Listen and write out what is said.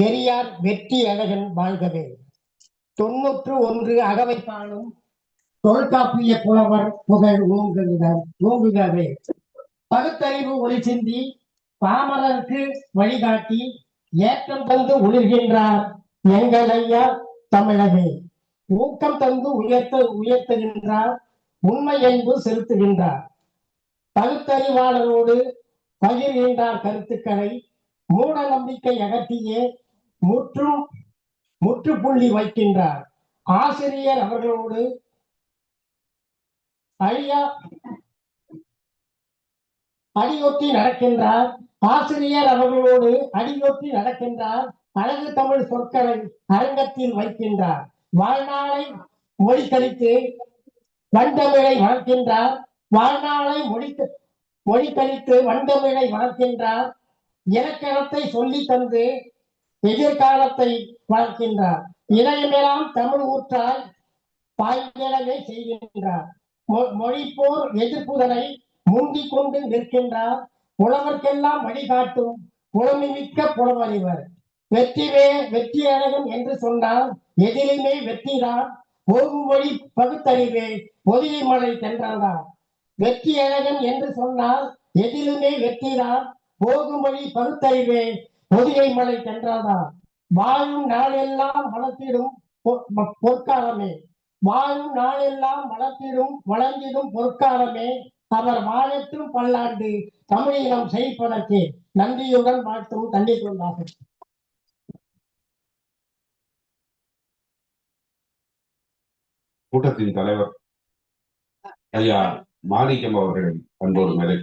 பெரியார் வெற்றி அழகன் வாழ்கவே. தொன்னூற்று ஒன்று அகவை காணும் தொல்காப்பிய புலவர் புகழ் ஓங்குக ஓங்குகவே. பகுத்தறிவு ஒளி சிந்தி பாமரருக்கு வழிகாட்டி ஏற்றம் தந்து உளிர்கின்றார் எங்கள் ஐயா தமிழகே. ஊக்கம் தந்து உயர்த்த உயர்த்துகின்றார் உண்மை என்பு செலுத்துகின்றார். பகுத்தறிவாளரோடு பகிர்கின்றார் கருத்துக்களை மூட நம்பிக்கை அகற்றியே முற்றும் முற்றுப்புள்ளி வைக்கின்றார். ஆசிரியர் அவர்களோடு அழியா அடியொத்தி நடக்கின்றார். ஆசிரியர் அவர்களோடு அடியொத்தி நடக்கின்றார். அழகு தமிழ் சொற்களை அரங்கத்தில் வைக்கின்றார். வாழ்நாளை மொழி கழித்து வண்டமிழை வளர்க்கின்றார். வாழ்நாளை மொழி மொழி கழித்து வண்டமிழை வளர்க்கின்றார். இலக்கணத்தை சொல்லி தந்து எதிர்காலத்தை வளர்க்கின்றார் இணையமெல்லாம் தமிழ் ஊற்றால் பாய்கிழவே செய்கின்றார். மொ- மொழிப்போர் எதிர்ப்புதனை முந்திக் கொண்டு நிற்கின்றார். உழவர்க்கெல்லாம் வழிகாட்டும் புலமைமிக்க புலவறிவர். வெற்றிவே வெற்றி அழகன் என்று சொன்னால் எதிலுமே வெற்றிதான் போகும் மொழி பகுத்தறிவே பொதிகை மலை தென்றல்தான். வெற்றி அழகன் என்று சொன்னால் எதிலுமே வெற்றிதான் போகும் வழி பகுத்தறிவே பொதிகை மலை தென்றல்தான் வாழும் நாளெல்லாம் வளர்த்திடும் பொ- பொற்காலமே. வாழும் நாளெல்லாம் வளர்த்திடும் வளர்ந்திடும் பொற்காலமே. அவர் வாழத்தும் பல்லாண்டு. தமிழினம் செய்ப்பதற்கு நன்றியுடன் வாழ்த்தும் தண்ணி கொண்டார்கள் கூட்டத்தின் தலைவர் ஐயா மாணிக்கம் அவர்கள் அன்போடு மேலே